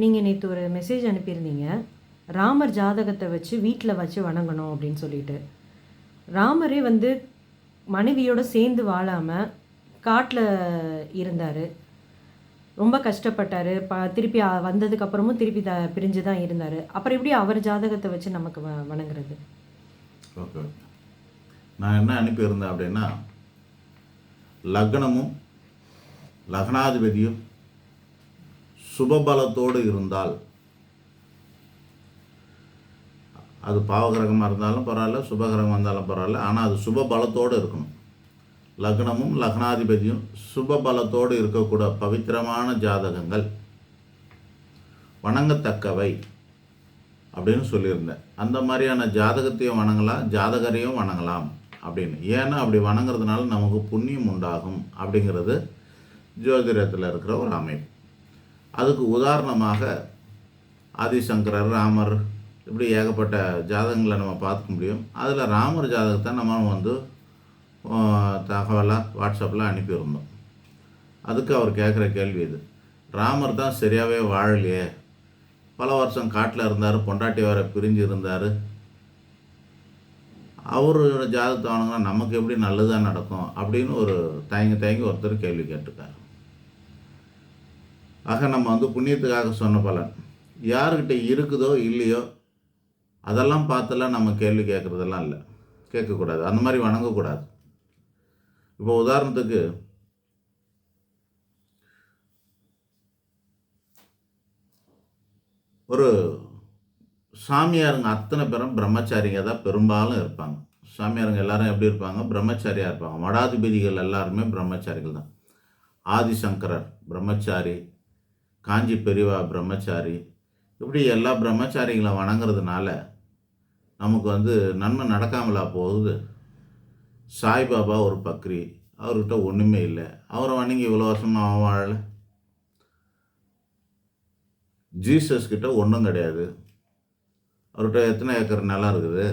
நீங்கள் நேற்று ஒரு மெசேஜ் அனுப்பியிருந்தீங்க. ராமர் ஜாதகத்தை வச்சு வீட்டில் வச்சு வணங்கணும் அப்படின்னு சொல்லிட்டு. ராமரே வந்து மனைவியோட சேர்ந்து வாழாமல் காட்டில் இருந்தார். ரொம்ப கஷ்டப்பட்டார். ப திருப்பி வந்ததுக்கப்புறமும் திருப்பி த பிரிஞ்சு தான் இருந்தார். அப்புறம் எப்படி அவர் ஜாதகத்தை வச்சு நமக்கு வ வணங்குறது? ஓகே. நான் என்ன அனுப்பியிருந்தேன் அப்படின்னா லக்னமும் லக்னாதிபதியும் சுபபலத்தோடு இருந்தால். அது பாவகிரகமாக இருந்தாலும் பரவாயில்ல சுபகிரகம் இருந்தாலும் பரவாயில்ல ஆனால் அது சுபபலத்தோடு இருக்கணும். லக்னமும் லக்னாதிபதியும் சுபபலத்தோடு இருக்கக்கூட பவித்திரமான ஜாதகங்கள். வணங்கத்தக்கவை அப்படின்னு சொல்லியிருந்தேன். அந்த மாதிரியான ஜாதகத்தையும் வணங்கலாம் ஜாதகரையும் வணங்கலாம் அப்படின்னு. ஏன்னா அப்படி வணங்குறதுனால நமக்கு புண்ணியம் உண்டாகும் அப்படிங்கிறது ஜோதிடத்தில் இருக்கிற ஒரு அமைப்பு. அதுக்கு உதாரணமாக ஆதிசங்கரர் ராமர் இப்படி ஏகப்பட்ட ஜாதகங்களை நம்ம பார்க்க முடியும். அதில் ராமர் ஜாதகத்தை நம்ம வந்து தகவலாக வாட்ஸ்அப்பில் அனுப்பியிருந்தோம். அதுக்கு அவர் கேட்குற கேள்வி இது. ராமர் தான் சரியாகவே வாழலையே. பல வருஷம் காட்டில் இருந்தார் பொண்டாட்டி வர பிரிஞ்சு இருந்தார். அவரோட ஜாதகத்தை வாங்கினா நமக்கு எப்படி நல்லதாக நடக்கும் அப்படின்னு ஒரு தயங்கி தயங்கி ஒருத்தர் கேள்வி கேட்டிருக்காரு ஆக நம்ம வந்து புண்ணியத்துக்காக சொன்ன பலன். யாருக்கிட்ட இருக்குதோ இல்லையோ அதெல்லாம் பார்த்துலாம் நம்ம கேள்வி கேட்குறதெல்லாம் இல்லை. கேட்கக்கூடாது. அந்த மாதிரி வணங்கக்கூடாது. இப்போ உதாரணத்துக்கு ஒரு சாமியாருங்க அத்தனை பேரும் பிரம்மச்சாரிங்க தான் பெரும்பாலும் இருப்பாங்க. சாமியாருங்க எல்லாரும் எப்படி இருப்பாங்க? பிரம்மச்சாரியாக இருப்பாங்க. மடாதிபதிகள் எல்லாருமே பிரம்மச்சாரிகள் தான். ஆதிசங்கரர் பிரம்மச்சாரி காஞ்சி பெரியவா பிரம்மச்சாரி. இப்படி எல்லா பிரம்மச்சாரிகளை வணங்குறதுனால நமக்கு வந்து நன்மை நடக்காமலா போகுது. சாய்பாபா ஒரு பக்ரி. அவர்கிட்ட ஒன்றுமே இல்லை. அவரை வணங்கி இவ்வளோ வருஷமாக அவன் வாழலை. ஜீசஸ் கிட்ட ஒன்றும் கிடையாது. அவர்கிட்ட எத்தனை ஏக்கர் நிலம் இருக்குது?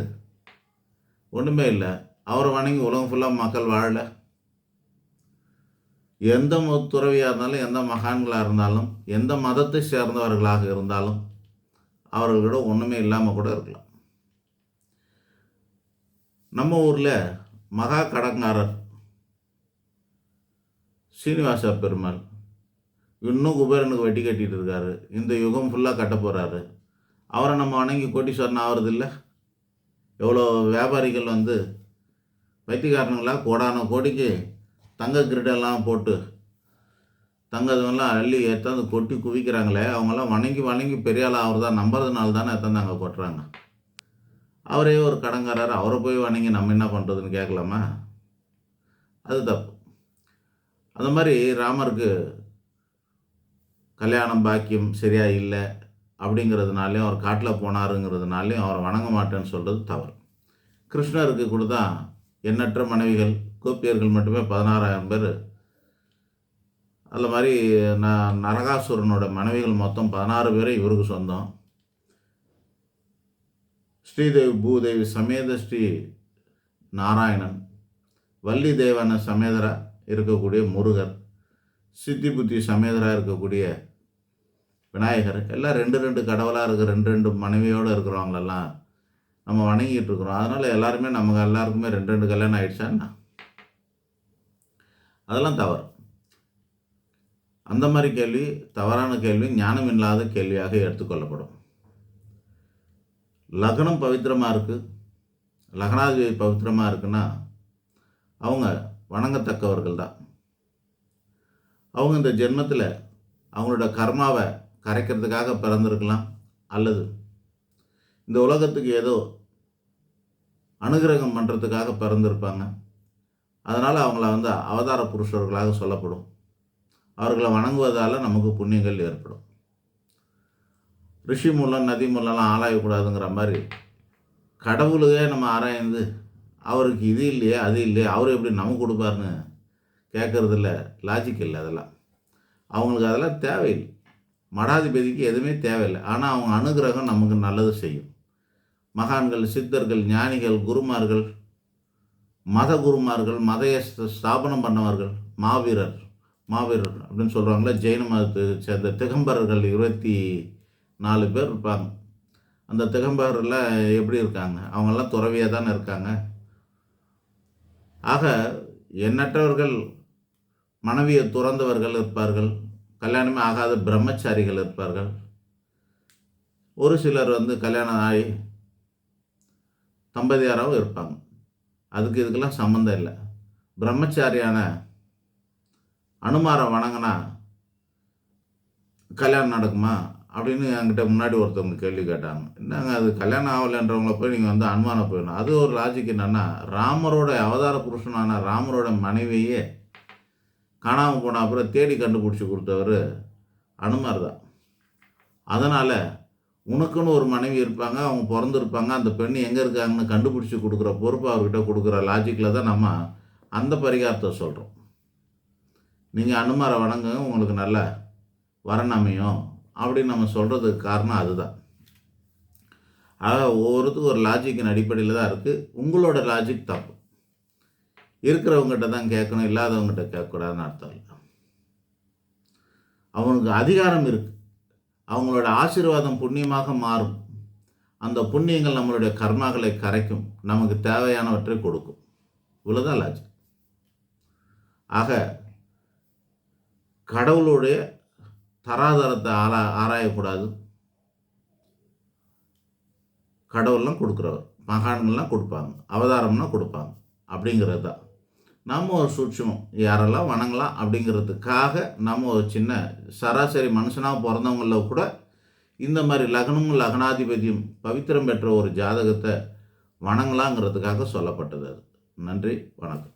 ஒன்றுமே இல்லை. அவரை வணங்கி உலகம் ஃபுல்லாக மக்கள் வாழலை. எந்த துறவியாக இருந்தாலும் எந்த மகான்களாக இருந்தாலும் எந்த மதத்தை சேர்ந்தவர்களாக இருந்தாலும் அவர்களோட ஒன்றுமே இல்லாமல் கூட இருக்கலாம். நம்ம ஊரில் மகா கடங்காரர் சீனிவாச பெருமாள். இன்னும் குபேரனுக்கு வட்டி கட்டிகிட்டு இருக்காரு. இந்த யுகம் ஃபுல்லாக கட்ட போகிறாரு அவரை நம்ம வணங்கி கோட்டீஸ்வரன் ஆகிறது இல்லை எவ்வளோ வியாபாரிகள் வந்து வைத்தியக்காரனுங்களா? கோடான கோடிக்கு தங்க கிரீடெல்லாம் போட்டு தங்கதெல்லாம் அள்ளி எத்தாந்து கொட்டி குவிக்கிறாங்களே அவங்கெல்லாம் வணங்கி வணங்கி பெரிய ஆள் அவர் தான் நம்புறதுனால தானே எத்தாந்து அங்கே கொட்டுறாங்க. அவரே ஒரு கடங்காரர் அவரை போய் வணங்கி நம்ம என்ன பண்ணுறதுன்னு கேட்கலாமா? அது தப்பு. அந்த மாதிரி ராமருக்கு கல்யாணம் பாக்கியம் சரியாக இல்லை அப்படிங்கிறதுனாலையும் அவர் காட்டில் போனாருங்கிறதுனாலையும் அவரை வணங்க மாட்டேன்னு சொல்கிறது தவறு. கிருஷ்ணருக்கு கூட தான் எண்ணற்ற மனைவிகள் கோப்பியர்கள் மட்டுமே பதினாறாயிரம் பேர். அதில் மாதிரி ந நரகாசுரனோட மனைவிகள் மொத்தம் பதினாறு பேர் இவருக்கு சொந்தம். ஸ்ரீதேவி பூதேவி சமேத ஸ்ரீ நாராயணன் வள்ளி தேவன சமேதரா இருக்கக்கூடிய முருகர் சித்தி புத்தி சமேதராக இருக்கக்கூடிய விநாயகர் எல்லாம் ரெண்டு ரெண்டு கடவுளாக இருக்கிற ரெண்டு ரெண்டு மனைவியோடு இருக்கிறவங்களெல்லாம் நம்ம வணங்கிட்டு இருக்கிறோம். அதனால் எல்லாருமே நமக்கு எல்லாருக்குமே ரெண்டு ரெண்டு கல்யாணம் ஆயிடுச்சா என்ன? அதெல்லாம் தவறு. அந்த மாதிரி கேள்வி தவறான கேள்வி ஞானம் இல்லாத கேள்வியாக எடுத்துக்கொள்ளப்படும். லக்னம் பவித்திரமாக இருக்குது லக்னாதிபதி பவித்திரமாக இருக்குன்னா அவங்க வணங்கத்தக்கவர்கள் தான். அவங்க இந்த ஜென்மத்தில் அவங்களோட கர்மாவை கரைக்கிறதுக்காக பிறந்திருக்கலாம் அல்லது இந்த உலகத்துக்கு ஏதோ அனுகிரகம் பண்ணுறதுக்காக பிறந்திருப்பாங்க. அதனால் அவங்கள வந்து அவதார புருஷர்களாக சொல்லப்படும். அவர்களை வணங்குவதால் நமக்கு புண்ணியங்கள் ஏற்படும். ரிஷி மூலம் நதி மூலம்லாம் ஆராயக்கூடாதுங்கிற மாதிரி கடவுளையே நம்ம ஆராய்ந்து அவருக்கு இது இல்லையே அது இல்லையே அவர் எப்படி நமக்கு கொடுப்பாருன்னு கேட்குறதில்ல லாஜிக் இல்லை அதெல்லாம். அவங்களுக்கு அதெல்லாம் தேவையில்லை. மடாதிபதிக்கு எதுவுமே தேவையில்லை. ஆனால் அவங்க அனுகிரகம் நமக்கு நல்லது செய்யும். மகான்கள் சித்தர்கள் ஞானிகள் குருமார்கள் மத குருமார்கள் மத ஸ்தாபனம் பண்ணவர்கள் மாவீரர் மாவீரர் அப்படின்னு சொல்கிறாங்களே ஜெயின மதத்தை சேர்ந்த திகம்பரர்கள் இருபத்தி நாலு பேர் இருப்பாங்க. அந்த திகம்பரில் எப்படி இருக்காங்க? அவங்கெல்லாம் துறவியாக தானே இருக்காங்க. ஆக எண்ணற்றவர்கள் மனைவியை துறந்தவர்கள் இருப்பார்கள். கல்யாணமே ஆகாத பிரம்மச்சாரிகள் இருப்பார்கள். ஒரு சிலர் வந்து கல்யாணம் ஆகி தம்பதியாராகவும் இருப்பாங்க. அதுக்கு இதுக்கெல்லாம் சம்மந்தம் இல்லை. பிரம்மச்சாரியான அனுமாரை வணங்கினா கல்யாணம் நடக்குமா அப்படின்னு என்கிட்ட முன்னாடி ஒருத்தவங்க கேள்வி கேட்டாங்க. என்னங்க அது கல்யாணம் ஆகலைன்றவங்கள போய் நீங்கள் வந்து அனுமானம் போயிடணும். அது ஒரு லாஜிக் என்னென்னா ராமரோட அவதார புருஷனான ராமரோட மனைவியே காணாமல் போன அப்புறம் தேடி கண்டுபிடிச்சி கொடுத்தவர் அனுமார் தான். அதனால் உனக்குன்னு ஒரு மனைவி இருப்பாங்க அவங்க பிறந்திருப்பாங்க அந்த பெண் எங்கே இருக்காங்கன்னு கண்டுபிடிச்சி கொடுக்குற பொறுப்பு அவர்கிட்ட கொடுக்குற லாஜிக்கில் தான் நம்ம அந்த பரிகாரத்தை சொல்கிறோம் நீங்கள் அனுமாரை வணங்குங்க உங்களுக்கு நல்ல வரன் அமையும் அப்படின்னு நம்ம சொல்கிறதுக்கு காரணம் அதுதான். ஆக ஒவ்வொருத்துக்கும் ஒரு லாஜிக்கின் அடிப்படையில் தான் இருக்குது உங்களோட லாஜிக் தப்பு. இருக்கிறவங்ககிட்ட தான் கேட்கணும் இல்லாதவங்ககிட்ட கேட்கக்கூடாதுன்னு அர்த்தம் இல்லை. அவனுக்கு அதிகாரம் இருக்குது அவங்களோட ஆசீர்வாதம் புண்ணியமாக மாறும். அந்த புண்ணியங்கள் நம்மளுடைய கர்மாக்களை கரைக்கும். நமக்கு தேவையானவற்றை கொடுக்கும். இவ்வளோதான் லாஜிக் ஆக கடவுளுடைய தராதரத்தை ஆரா ஆராயக்கூடாது. கடவுள்லாம் கொடுக்குறவர். மகான்கள்லாம் கொடுப்பாங்க. அவதாரம்னா கொடுப்பாங்க. அப்படிங்கிறது தான் நம்ம ஒரு சூட்சமம் யாரெல்லாம் வணங்கலாம் அப்படிங்கிறதுக்காக நம்ம ஒரு சின்ன சராசரி மனுஷனாக பிறந்தவங்கள கூட இந்த மாதிரி லக்னமும் லக்னாதிபதியும் பவித்திரம் பெற்ற ஒரு ஜாதகத்தை வணங்கலாங்கிறதுக்காக சொல்லப்பட்டது அது. நன்றி வணக்கம்.